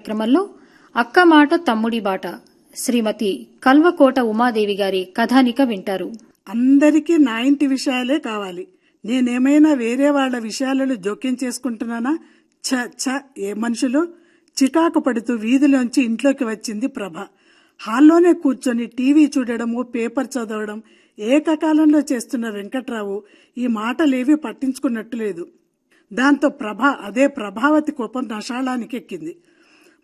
కార్యక్రమంలో అక్క మాట తమ్ముడి బాట శ్రీమతి కల్వకోట ఉమాదేవి గారి కథానిక వింటారు. అందరికీ నా ఇంటి విషయాలే కావాలి. నేనేమైనా వేరే వాళ్ళ విషయాలలో జోక్యం చేసుకుంటున్నానా? ఛ ఛ ఏ మనుషులు? చికాకు పడుతూ వీధిలోంచి ఇంట్లోకి వచ్చింది ప్రభ. హాల్లోనే కూర్చొని టీవీ చూడడము పేపర్ చదవడం ఏకకాలంలో చేస్తున్న వెంకట్రావు ఈ మాటలేవి పట్టించుకున్నట్టు లేదు. దాంతో ప్రభ అదే ప్రభావతి కోపం నషాళానికి ఎక్కింది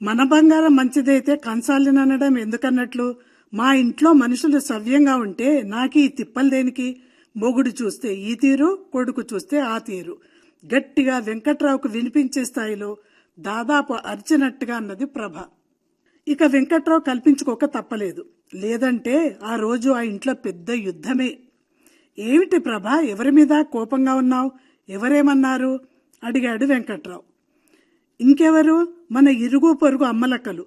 మన బంగారం మంచిదైతే కంసాలిననడం ఎందుకన్నట్లు? మా ఇంట్లో మనుషులు సవ్యంగా ఉంటే నాకు ఈ తిప్పలు దేనికి? మొగుడు చూస్తే ఈ తీరు కొడుకు చూస్తే ఆ తీరు. గట్టిగా వెంకట్రావుకు వినిపించే స్థాయిలో దాదాపు అరిచినట్టుగా అన్నది ప్రభ. ఇక వెంకట్రావు కల్పించుకోక తప్పలేదు. లేదంటే ఆ రోజు ఆ ఇంట్లో పెద్ద యుద్ధమే. ఏమిటి ప్రభ? ఎవరి మీద కోపంగా ఉన్నావు? ఎవరేమన్నారు? అడిగాడు వెంకట్రావు. ఇంకెవరు? మన ఇరుగు పొరుగు అమ్మలక్కలు.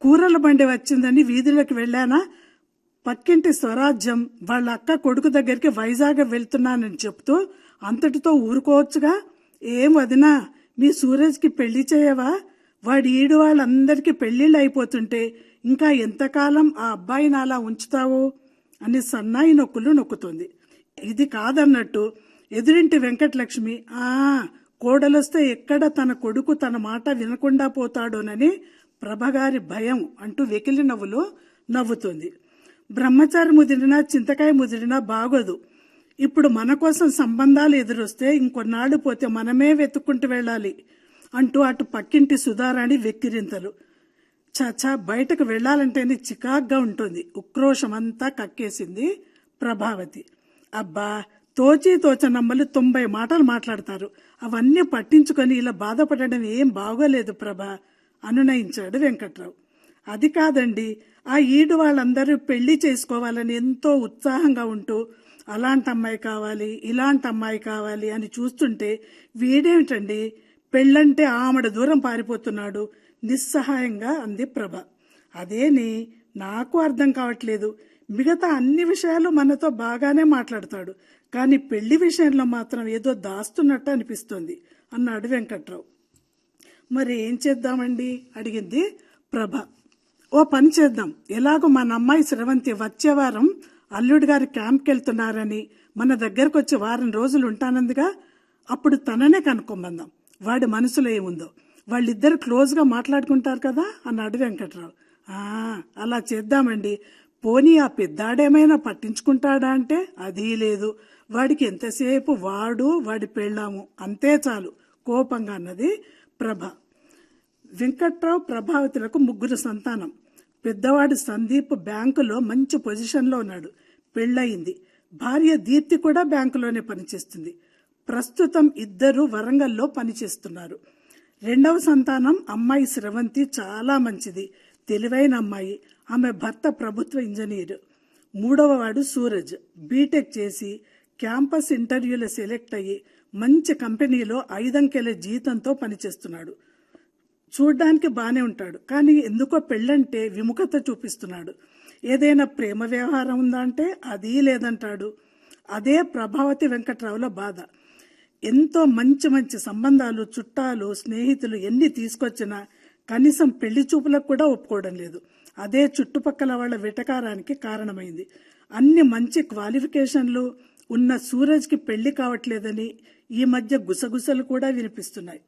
కూరల బండి వచ్చిందని వీధిలోకి వెళ్ళానా? పక్కింటి స్వరాజ్యం వాళ్ళ అక్క కొడుకు దగ్గరికి వైజాగ్ వెళ్తున్నానని చెప్తూ అంతటితో ఊరుకోవచ్చుగా? ఏం వదినా మీ సూరజ్కి పెళ్ళి చేయవా? వాడి ఈడు వాళ్ళందరికీ పెళ్ళిళ్ళు అయిపోతుంటే ఇంకా ఎంతకాలం ఆ అబ్బాయిని అలా ఉంచుతావు? అని సన్నాయి నొక్కులు నొక్కుతుంది. ఇది కాదన్నట్టు ఎదురింటి వెంకటలక్ష్మి ఆ కోడలొస్తే ఎక్కడ తన కొడుకు తన మాట వినకుండా పోతాడోనని ప్రభగారి భయం అంటూ వెకిలి నవ్వులో నవ్వుతుంది. బ్రహ్మచారి ముదిరినా చింతకాయ ముదిరినా బాగోదు. ఇప్పుడు మన కోసం సంబంధాలు ఎదురొస్తే ఇంకొన్నాళ్ళు పోతే మనమే వెతుక్కుంటూ వెళ్ళాలి అంటూ అటు పక్కింటి సుధారాణి వెక్కిరింతలు. చాచా బయటకు వెళ్ళాలంటేనే చికాగ్గా ఉంటుంది. ఉక్రోషమంతా కక్కేసింది ప్రభావతి. అబ్బా తోచి తోచనమ్మలు తొంభై మాటలు మాట్లాడతారు. అవన్నీ పట్టించుకొని ఇలా బాధపడడం ఏం బాగోలేదు ప్రభ అనునయించాడు వెంకట్రావు. అది కాదండి ఆ ఈడు వాళ్ళందరూ పెళ్ళి చేసుకోవాలని ఎంతో ఉత్సాహంగా ఉంటూ అలాంటి అమ్మాయి కావాలి ఇలాంటి అమ్మాయి కావాలి అని చూస్తుంటే వీడేమిటండి పెళ్ళంటే ఆమెడ దూరం పారిపోతున్నాడు నిస్సహాయంగా అంది ప్రభ. అదేని నాకు అర్థం కావట్లేదు. మిగతా అన్ని విషయాలు మనతో బాగానే మాట్లాడతాడు. కానీ పెళ్ళి విషయంలో మాత్రం ఏదో దాస్తున్నట్టు అనిపిస్తోంది అన్నాడు వెంకట్రావు. మరి ఏం చేద్దామండి? అడిగింది ప్రభ. ఓ పని చేద్దాం. ఎలాగో మన అమ్మాయి శ్రవంతి వచ్చే వారం అల్లుడి గారి క్యాంప్కి వెళ్తున్నారని మన దగ్గరకు వచ్చి వారం రోజులు ఉంటానందుగా అప్పుడు తననే కనుక్కోమందాం. వాడి మనసులో ఏముందో. వాళ్ళిద్దరు క్లోజ్గా మాట్లాడుకుంటారు కదా? అన్నాడు వెంకట్రావు. అలా చేద్దామండి. పోనీ ఆ పెద్దాడేమైనా పట్టించుకుంటాడా అంటే? అదీ లేదు. వాడికి ఎంతసేపు వాడు వాడి పెళ్ళాము. అంతే చాలు. కోపంగా అన్నది ప్రభ. వెంకట్రావు ప్రభావతులకు ముగ్గురు సంతానం. పెద్దవాడు సందీప్ బ్యాంకులో మంచి పొజిషన్లో ఉన్నాడు. పెళ్ళయింది. భార్య దీప్తి కూడా బ్యాంకులోనే పనిచేస్తుంది. ప్రస్తుతం ఇద్దరు వరంగల్లో పనిచేస్తున్నారు. రెండవ సంతానం అమ్మాయి స్రవంతి చాలా మంచిది. తెలివైన అమ్మాయి. ఆమె భర్త ప్రభుత్వ ఇంజనీర్. మూడవవాడు సూరజ్. బీటెక్ చేసి క్యాంపస్ ఇంటర్వ్యూలో సెలెక్ట్ అయ్యి మంచి కంపెనీలో ఐదంకెల జీతంతో పనిచేస్తున్నాడు. చూడ్డానికి బాగానే ఉంటాడు. కానీ ఎందుకో పెళ్ళంటే విముఖత చూపిస్తున్నాడు. ఏదైనా ప్రేమ వ్యవహారం ఉందా అంటే అది లేదంటాడు. అదే ప్రభావతి వెంకట్రావుల బాధ. ఎంతో మంచి మంచి సంబంధాలు చుట్టాలు స్నేహితులు ఎన్ని తీసుకొచ్చినా కనీసం పెళ్ళి చూపులకు కూడా ఒప్పుకోవడం లేదు. అదే చుట్టుపక్కల వాళ్ళ వెటకారానికి కారణమైంది. అన్ని మంచి క్వాలిఫికేషన్లు ఉన్న సూరజ్కి పెళ్ళి కావట్లేదని ఈ మధ్య గుసగుసలు కూడా వినిపిస్తున్నాయి.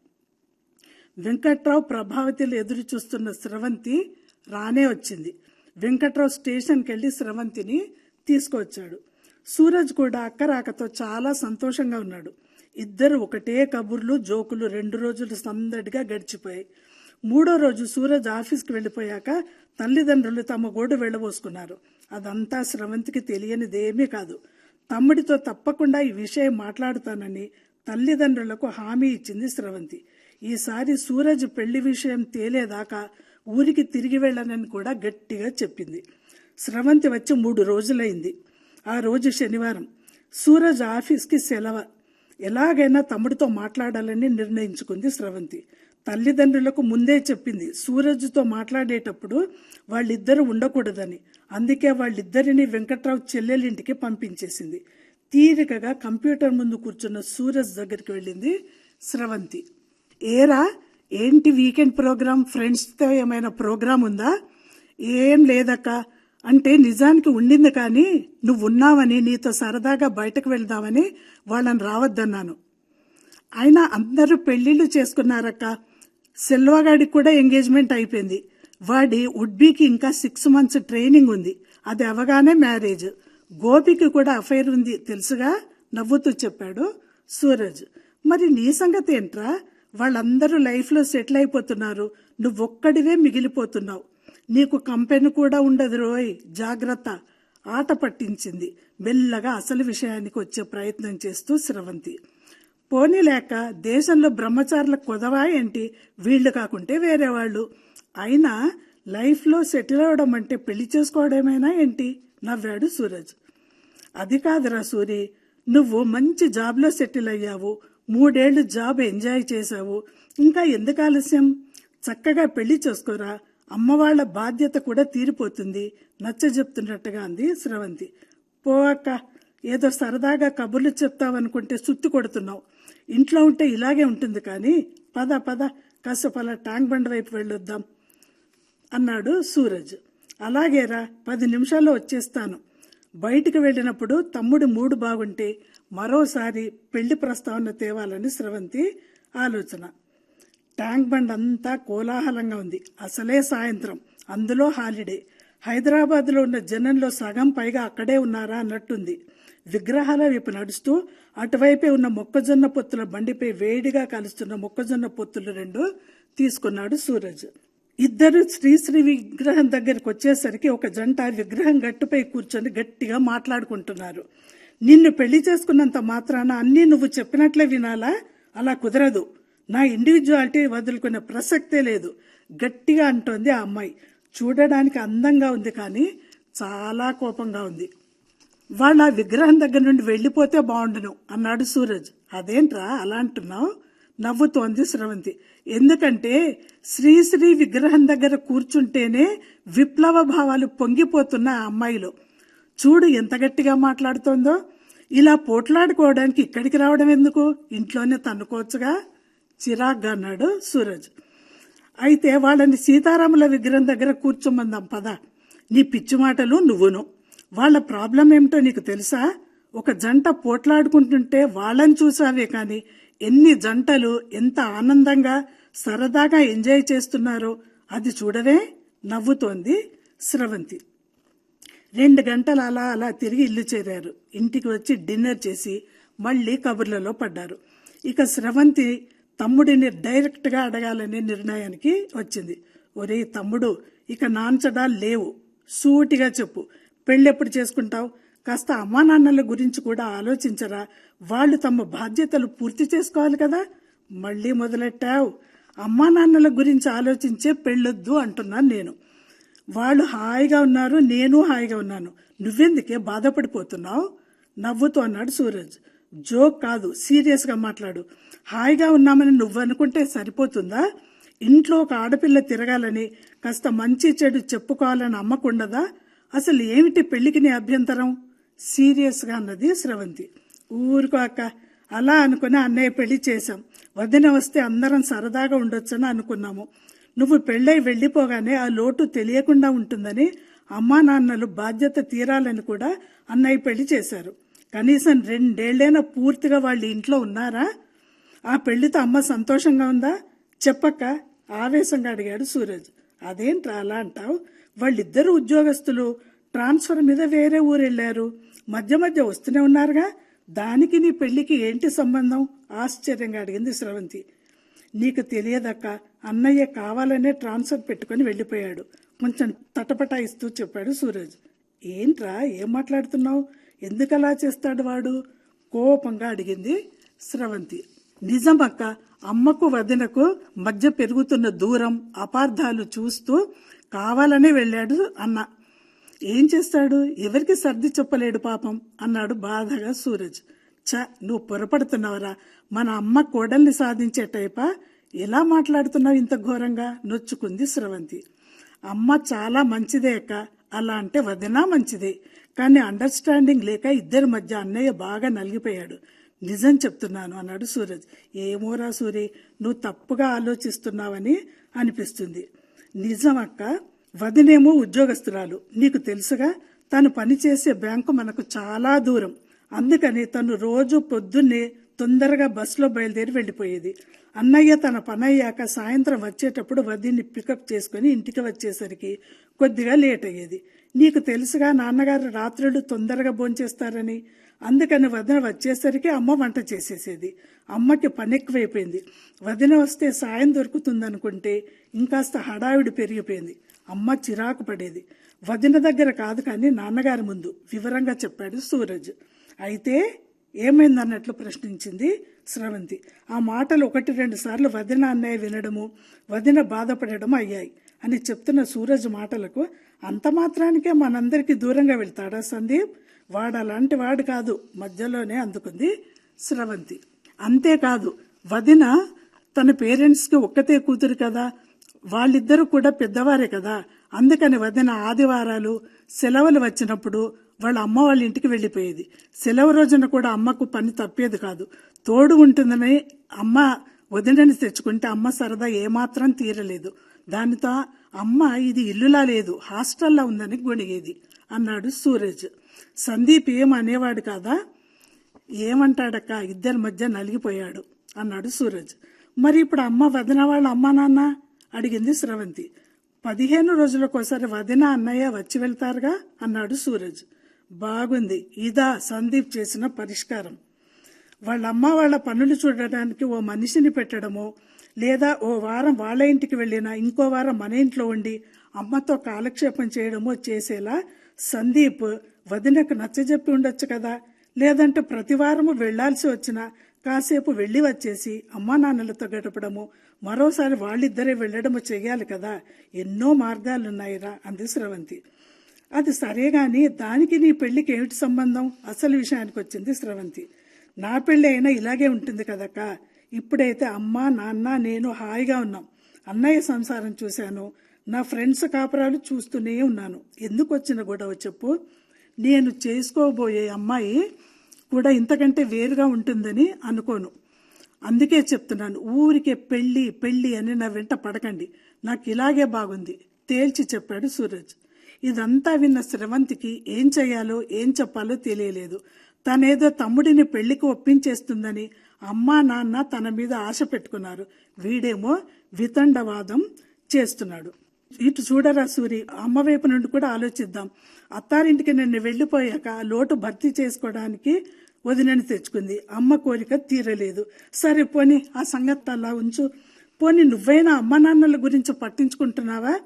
వెంకట్రావు ప్రభావతిలు ఎదురు చూస్తున్న స్రవంతి రానే వచ్చింది. వెంకట్రావు స్టేషన్కి వెళ్ళి స్రవంతిని తీసుకొచ్చాడు. సూరజ్ కూడా అక్కరాకతో చాలా సంతోషంగా ఉన్నాడు. ఇద్దరు ఒకటే కబుర్లు జోకులు రెండు రోజులు సందడిగా గడిచిపోయాయి. మూడో రోజు సూరజ్ ఆఫీస్కి వెళ్ళిపోయాక తల్లిదండ్రులు తమ గోడు వెళ్ళబోసుకున్నారు. అదంతా స్రవంతికి తెలియనిదేమీ కాదు. తమ్ముడితో తప్పకుండా ఈ విషయం మాట్లాడుతానని తల్లిదండ్రులకు హామీ ఇచ్చింది స్రవంతి. ఈసారి సూరజ్ పెళ్ళి విషయం తేలేదాకా ఊరికి తిరిగి వెళ్ళనని కూడా గట్టిగా చెప్పింది. స్రవంతి వచ్చి మూడు రోజులైంది. ఆ రోజు శనివారం. సూరజ్ ఆఫీస్కి సెలవు. ఎలాగైనా తమ్ముడితో మాట్లాడాలని నిర్ణయించుకుంది స్రవంతి. తల్లిదండ్రులకు ముందే చెప్పింది. సూరజ్తో మాట్లాడేటప్పుడు వాళ్ళిద్దరూ ఉండకూడదని. అందుకే వాళ్ళిద్దరిని వెంకట్రావు చెల్లెలింటికి పంపించేసింది. తీరికగా కంప్యూటర్ ముందు కూర్చున్న సూరజ్ దగ్గరికి వెళ్ళింది స్రవంతి. ఏరా ఏంటి వీకెండ్ ప్రోగ్రామ్? ఫ్రెండ్స్తో ఏమైనా ప్రోగ్రామ్ ఉందా? ఏం లేదక్క. అంటే నిజానికి ఉండింది కానీ నువ్వు ఉన్నావని నీతో సరదాగా బయటకు వెళ్దామని వాళ్ళని రావద్దన్నాను. అయినా అందరూ పెళ్ళిళ్ళు చేసుకున్నారక్క. సెల్వగాడికి కూడా ఎంగేజ్మెంట్ అయిపోయింది. వాడి ఉడ్బీకి ఇంకా సిక్స్ మంత్స్ ట్రైనింగ్ ఉంది. అది అవగానే మ్యారేజ్. గోపికి కూడా అఫైర్ ఉంది తెలుసుగా? నవ్వుతూ చెప్పాడు సూరజ్. మరి నీ సంగతి ఏంట్రా? వాళ్ళందరూ లైఫ్లో సెటిల్ అయిపోతున్నారు. నువ్వొక్కడివే మిగిలిపోతున్నావు. నీకు కంపెనీ కూడా ఉండదు రోయ్. జాగ్రత్త. ఆట పట్టించింది. మెల్లగా అసలు విషయానికి వచ్చే ప్రయత్నం చేస్తూ స్రవంతి పోనీలేక దేశంలో బ్రహ్మచారుల కొదవా ఏంటి? వీళ్ళు కాకుంటే వేరే వాళ్ళు. అయినా లైఫ్లో సెటిల్ అవడం అంటే పెళ్ళి చేసుకోవడమేనా ఏంటి? నవ్వాడు సూరజ్. అది కాదురా సూరి నువ్వు మంచి జాబ్లో సెటిల్ అయ్యావు. మూడేళ్ళు జాబ్ ఎంజాయ్ చేశావు. ఇంకా ఎందుకు ఆలస్యం? చక్కగా పెళ్ళి చేసుకోరా. అమ్మవాళ్ళ బాధ్యత కూడా తీరిపోతుంది. నచ్చ చెప్తున్నట్టుగా అంది స్రవంతి. పో అక్క ఏదో సరదాగా కబుర్లు చెప్తావనుకుంటే సుత్తి కొడుతున్నావు. ఇంట్లో ఉంటే ఇలాగే ఉంటుంది కానీ పద పద కాసేపు అలా ట్యాంక్ బండ్ వైపు వెళ్ళొద్దాం అన్నాడు సూరజ్. అలాగేరా పది నిమిషాల్లో వచ్చేస్తాను. బయటికి వెళ్ళినప్పుడు తమ్ముడు మూడు బాగుంటే మరోసారి పెళ్ళి ప్రస్తావన తేవాలని స్రవంతి ఆలోచన. ట్యాంక్ బండ్ అంతా కోలాహలంగా ఉంది. అసలే సాయంత్రం. అందులో హాలిడే. హైదరాబాద్లో ఉన్న జనంలో సగం పైగా అక్కడే ఉన్నారా అన్నట్టుంది. విగ్రహాల వైపు నడుస్తూ అటువైపే ఉన్న మొక్కజొన్న పొత్తుల బండిపై వేడిగా కలుస్తున్న మొక్కజొన్న పొత్తులు రెండు తీసుకున్నాడు సూరజ్. ఇద్దరు శ్రీశ్రీ విగ్రహం దగ్గరికి వచ్చేసరికి ఒక జంట విగ్రహం గట్టుపై కూర్చొని గట్టిగా మాట్లాడుకుంటున్నారు. నిన్ను పెళ్ళి చేసుకున్నంత మాత్రాన అన్నీ నువ్వు చెప్పినట్లే వినాలా? అలా కుదరదు. నా ఇండివిజువాలిటీ వదులుకునే ప్రసక్తే లేదు. గట్టిగా అంటోంది ఆ అమ్మాయి. చూడడానికి అందంగా ఉంది కానీ చాలా కోపంగా ఉంది. వాళ్ళ ఆ విగ్రహం దగ్గర నుండి వెళ్ళిపోతే బాగుండును. అన్నాడు సూరజ్. అదేంట్రా? అలా అంటున్నావు? నవ్వుతోంది స్రవంతి. ఎందుకంటే శ్రీశ్రీ విగ్రహం దగ్గర కూర్చుంటేనే విప్లవ భావాలు పొంగిపోతున్న ఆ అమ్మాయిలో. చూడు ఎంత గట్టిగా మాట్లాడుతోందో. ఇలా పోట్లాడుకోవడానికి ఇక్కడికి రావడం ఎందుకు? ఇంట్లోనే తన్నుకోవచ్చుగా? చిరాగ్గా అన్నాడు సూరజ్. అయితే వాళ్ళని సీతారాముల విగ్రహం దగ్గర కూర్చోమందాం పద. నీ పిచ్చి మాటలు నువ్వును. వాళ్ళ ప్రాబ్లం ఏమిటో నీకు తెలుసా? ఒక జంట పోట్లాడుకుంటుంటే వాళ్ళని చూసావే కానీ ఎన్ని జంటలు ఎంత ఆనందంగా సరదాగా ఎంజాయ్ చేస్తున్నారో అది చూడవే నవ్వుతోంది స్రవంతి. రెండు గంటలు అలా అలా తిరిగి ఇల్లు చేరారు. ఇంటికి వచ్చి డిన్నర్ చేసి మళ్ళీ కబుర్లలో పడ్డారు. ఇక స్రవంతి తమ్ముడిని డైరెక్ట్గా అడగాలనే నిర్ణయానికి వచ్చింది. ఒరే తమ్ముడు ఇక నాంచడా లేవు. సూటిగా చెప్పు. పెళ్ళెప్పుడు చేసుకుంటావు? కాస్త అమ్మా నాన్నల గురించి కూడా ఆలోచించరా. వాళ్ళు తమ బాధ్యతలు పూర్తి చేసుకోవాలి కదా? మళ్ళీ మొదలెట్టావు? అమ్మా నాన్నల గురించి ఆలోచించే పెళ్ళొద్దు అంటున్నాను నేను. వాళ్ళు హాయిగా ఉన్నారు నేను హాయిగా ఉన్నాను. నువ్వెందుకే బాధపడిపోతున్నావు? నవ్వుతూ అన్నాడు సూరజ్. జోక్ కాదు సీరియస్గా మాట్లాడు. హాయిగా ఉన్నామని నువ్వు అనుకుంటే సరిపోతుందా? ఇంట్లో ఒక ఆడపిల్ల తిరగాలని కాస్త మంచి చెడు చెప్పుకోవాలని అమ్మకుండదా? అసలు ఏమిటి పెళ్ళికి నీ అభ్యంతరం? సీరియస్గా అన్నది స్రవంతి. ఊరుకో అక్క అలా అనుకుని అన్నయ్య పెళ్ళి చేశాం. వదిన వస్తే అందరం సరదాగా ఉండొచ్చని అనుకున్నాము. నువ్వు పెళ్ళై వెళ్ళిపోగానే ఆ లోటు తెలియకుండా ఉంటుందని అమ్మా నాన్నలు బాధ్యత తీరాలని కూడా అన్నయ్య పెళ్ళి చేశారు. కనీసం రెండేళ్ళైనా పూర్తిగా వాళ్ళ ఇంట్లో ఉన్నారా? ఆ పెళ్ళితో అమ్మ సంతోషంగా ఉందా? చెప్పక్క ఆవేశంగా అడిగాడు సూరజ్. అదేంట్రా అలా అంటావు? వాళ్ళిద్దరు ఉద్యోగస్తులు ట్రాన్స్ఫర్ మీద వేరే ఊరు మధ్య మధ్య వస్తూనే ఉన్నారుగా. దానికి నీ పెళ్ళికి ఏంటి సంబంధం? ఆశ్చర్యంగా అడిగింది స్రవంతి. నీకు తెలియదక్క అన్నయ్య కావాలనే ట్రాన్స్ఫర్ పెట్టుకుని వెళ్ళిపోయాడు. కొంచెం తటపటాయిస్తూ చెప్పాడు సూరజ్. ఏంట్రా ఏం మాట్లాడుతున్నావు? ఎందుకలా చేస్తాడు వాడు? కోపంగా అడిగింది స్రవంతి. నిజమక్క అమ్మకు వదినకు మధ్య పెరుగుతున్న దూరం అపార్థాలు చూస్తూ కావాలనే వెళ్ళాడు అన్న. ఏం చేస్తాడు? ఎవరికి సర్ది చెప్పలేడు పాపం అన్నాడు బాధగా సూరజ్. చ నువ్వు పొరపడుతున్నావురా. మన అమ్మ కోడల్ని సాధించే టైపా. ఎలా మాట్లాడుతున్నావు ఇంత ఘోరంగా? నొచ్చుకుంది స్రవంతి. అమ్మ చాలా మంచిదే అక్క. అలా అంటే వదినా మంచిదే. కానీ అండర్స్టాండింగ్ లేక ఇద్దరి మధ్య అన్నయ్య బాగా నలిగిపోయాడు. నిజం చెప్తున్నాను అన్నాడు సూరజ్. ఏమోరా సూరి నువ్వు తప్పుగా ఆలోచిస్తున్నావని అనిపిస్తుంది. నిజం అక్క వదినేమో ఉద్యోగస్తురాలు. నీకు తెలుసుగా తను పనిచేసే బ్యాంకు మనకు చాలా దూరం. అందుకని తను రోజు పొద్దున్నే తొందరగా బస్సులో బయలుదేరి వెళ్ళిపోయేది. అన్నయ్య తన పని అయ్యాక సాయంత్రం వచ్చేటప్పుడు వదిని పికప్ చేసుకుని ఇంటికి వచ్చేసరికి కొద్దిగా లేట్ అయ్యేది. నీకు తెలుసుగా నాన్నగారు రాత్రులు తొందరగా భోంచేస్తారని. అందుకని వదిన వచ్చేసరికి అమ్మ వంట చేసేసేది. అమ్మకి పని ఎక్కువైపోయింది వదిన వస్తే సాయం దొరుకుతుందనుకుంటే ఇంకాస్త హడావిడి పెరిగిపోయింది. అమ్మ చిరాకు పడేది. వదిన దగ్గర కాదు కానీ నాన్నగారి ముందు వివరంగా చెప్పాడు సూరజ్. అయితే ఏమైందన్నట్లు ప్రశ్నించింది స్రవంతి. ఆ మాటలు ఒకటి రెండు సార్లు వదిన అన్నయ్య వినడము వదిన బాధపడడం అయ్యాయి అని చెప్తున్న సూరజ్ మాటలకు అంత మాత్రానికే మనందరికీ దూరంగా వెళ్తాడా సందీప్? వాడు అలాంటి వాడు కాదు. మధ్యలోనే అందుకుంది స్రవంతి అంతేకాదు వదిన తన పేరెంట్స్కి ఒక్కతే కూతురు కదా. వాళ్ళిద్దరూ కూడా పెద్దవారే కదా. అందుకని వదిన ఆదివారాలు సెలవులు వచ్చినప్పుడు వాళ్ళ అమ్మ వాళ్ళ ఇంటికి వెళ్ళిపోయేది. సెలవు రోజున కూడా అమ్మకు పని తప్పేది కాదు. తోడు ఉంటుందని అమ్మ వదినని తెచ్చుకుంటే అమ్మ సరదా ఏమాత్రం తీరలేదు. దానితో అమ్మ ఇది ఇల్లులా లేదు. హాస్టల్లో ఉందని గొణిగేది అన్నాడు సూరజ్. సందీప్ ఏం అనేవాడు కాదా? ఏమంటాడక్క? ఇద్దరి మధ్య నలిగిపోయాడు అన్నాడు సూరజ్. మరి ఇప్పుడు అమ్మ వదిన వాళ్ళ అమ్మ నాన్న? అడిగింది స్రవంతి. పదిహేను రోజులకోసారి వదిన అన్నయ్య వచ్చి వెళ్తారుగా? అన్నాడు సూరజ్. బాగుంది. ఇదా సందీప్ చేసిన పరిష్కారం. వాళ్ళ అమ్మ వాళ్ళ పనులు చూడడానికి ఓ మనిషిని పెట్టడమో లేదా ఓ వారం వాళ్ళ ఇంటికి వెళ్ళినా ఇంకో వారం మన ఇంట్లో ఉండి అమ్మతో కాలక్షేపం చేయడమో చేసేలా సందీప్ వదినకు నచ్చజెప్పి ఉండొచ్చు కదా? లేదంటే ప్రతి వారము వెళ్ళాల్సి వచ్చినా కాసేపు వెళ్ళి వచ్చేసి అమ్మా నాన్నలతో గడపడము మరోసారి వాళ్ళిద్దరే వెళ్ళడము చేయాలి కదా? ఎన్నో మార్గాలున్నాయిరా అంది స్రవంతి. అది సరే గాని దానికి నీ పెళ్ళికి ఏమిటి సంబంధం? అసలు విషయానికి వచ్చింది స్రవంతి. నా పెళ్ళి అయినా ఇలాగే ఉంటుంది కదక్క. ఇప్పుడైతే అమ్మ నాన్న నేను హాయిగా ఉన్నాం. అన్నయ్య సంసారం చూశాను. నా ఫ్రెండ్స్ కాపురాలు చూస్తూనే ఉన్నాను. ఎందుకు వచ్చిన గొడవ చెప్పు? నేను చేసుకోబోయే అమ్మాయి కూడా ఇంతకంటే వేరుగా ఉంటుందని అనుకోను. అందుకే చెప్తున్నాను ఊరికే పెళ్ళి పెళ్ళి అని నా వెంట పడకండి. నాకు ఇలాగే బాగుంది తేల్చి చెప్పాడు సూరజ్. ఇదంతా విన్న స్రవంతికి ఏం చేయాలో ఏం చెప్పాలో తెలియలేదు. తనేదో తమ్ముడిని పెళ్ళికి ఒప్పించేస్తుందని అమ్మా నాన్న తన మీద ఆశ పెట్టుకున్నారు. వీడేమో వితండవాదం చేస్తున్నాడు. ఇటు చూడరా సూరి అమ్మ వైపు నుండి కూడా ఆలోచిద్దాం. అత్తారింటికి నిన్ను వెళ్ళిపోయాక లోటు భర్తీ చేసుకోవడానికి వదినని తెచ్చుకుంది. అమ్మ కోరిక తీరలేదు. సరే పోని ఆ సంగతి అలా ఉంచు. పోని నువ్వైనా అమ్మ నాన్నల గురించి పట్టించుకుంటున్నావా?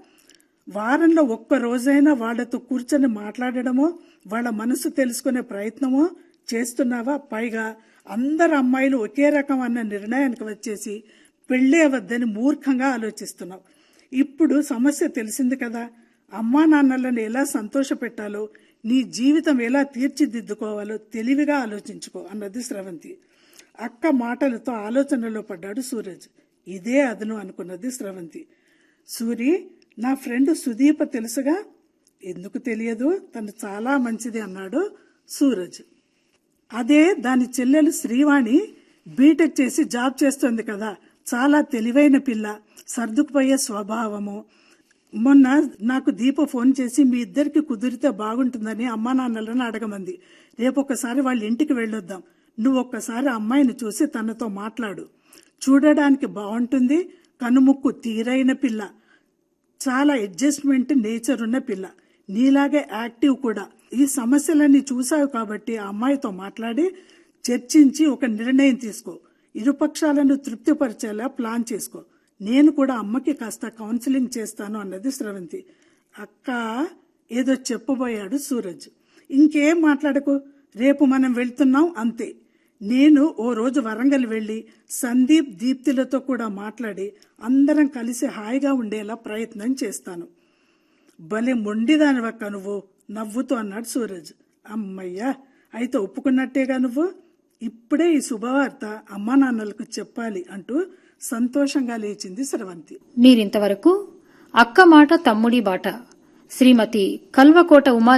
వారంలో ఒక్క రోజైనా వాళ్ళతో కూర్చొని మాట్లాడడమో వాళ్ళ మనసు తెలుసుకునే ప్రయత్నమో చేస్తున్నావా? పైగా అందరు అమ్మాయిలు ఒకే రకం అన్న నిర్ణయానికి వచ్చేసి పెళ్ళే వద్దని మూర్ఖంగా ఆలోచిస్తున్నావు. ఇప్పుడు సమస్య తెలిసింది కదా. అమ్మా నాన్నలను ఎలా సంతోషపెట్టాలో నీ జీవితం ఎలా తీర్చిదిద్దుకోవాలో తెలివిగా ఆలోచించుకో అన్నది స్రవంతి. అక్క మాటలతో ఆలోచనలో పడ్డాడు సూరజ్. ఇదే అదను అనుకున్నది స్రవంతి. సూరి నా ఫ్రెండ్ సుదీప తెలుసుగా? ఎందుకు తెలియదు? తను చాలా మంచిది అన్నాడు సూరజ్. అదే దాని చెల్లెలు శ్రీవాణి బీటెక్ చేసి జాబ్ చేస్తోంది కదా. చాలా తెలివైన పిల్ల సర్దుకుపోయే స్వభావము. మొన్న నాకు దీప ఫోన్ చేసి మీ ఇద్దరికి కుదిరితే బాగుంటుందని అమ్మా నాన్నలను అడగమంది. రేపు ఒక్కసారి వాళ్ళ ఇంటికి వెళ్ళొద్దాం. నువ్వు ఒక్కసారి అమ్మాయిని చూసి తనతో మాట్లాడు. చూడడానికి బాగుంటుంది కనుముక్కు తీరైన పిల్ల. చాలా అడ్జస్ట్మెంట్ నేచర్ ఉన్న పిల్ల. నీలాగే యాక్టివ్ కూడా. ఈ సమస్యలన్నీ చూసావు కాబట్టి ఆ అమ్మాయితో మాట్లాడి చర్చించి ఒక నిర్ణయం తీసుకో. ఇరుపక్షాలను తృప్తిపరిచేలా ప్లాన్ చేసుకో. నేను కూడా అమ్మకి కాస్త కౌన్సిలింగ్ చేస్తాను అన్నది స్రవంతి. అక్క ఏదో చెప్పబోయాడు సూరజ్. ఇంకేం మాట్లాడకు? రేపు మనం వెళ్తున్నాం అంతే. నేను ఓ రోజు వరంగల్ వెళ్ళి సందీప్ దీప్తిలతో కూడా మాట్లాడి అందరం కలిసి హాయిగా ఉండేలా ప్రయత్నం చేస్తాను. భలే మొండిదానివక్క నువ్వు నవ్వుతూ అన్నాడు సూరజ్. అమ్మయ్యా అయితే ఒప్పుకున్నట్టేగా నువ్వు? ఇప్పుడే ఈ శుభవార్త అమ్మా నాన్నలకు చెప్పాలి అంటూ సంతోషంగా లేచింది స్రవంతి మీరింతవరకు అక్క మాట తమ్ముడి బాట. శ్రీమతి కల్వకోట ఉమా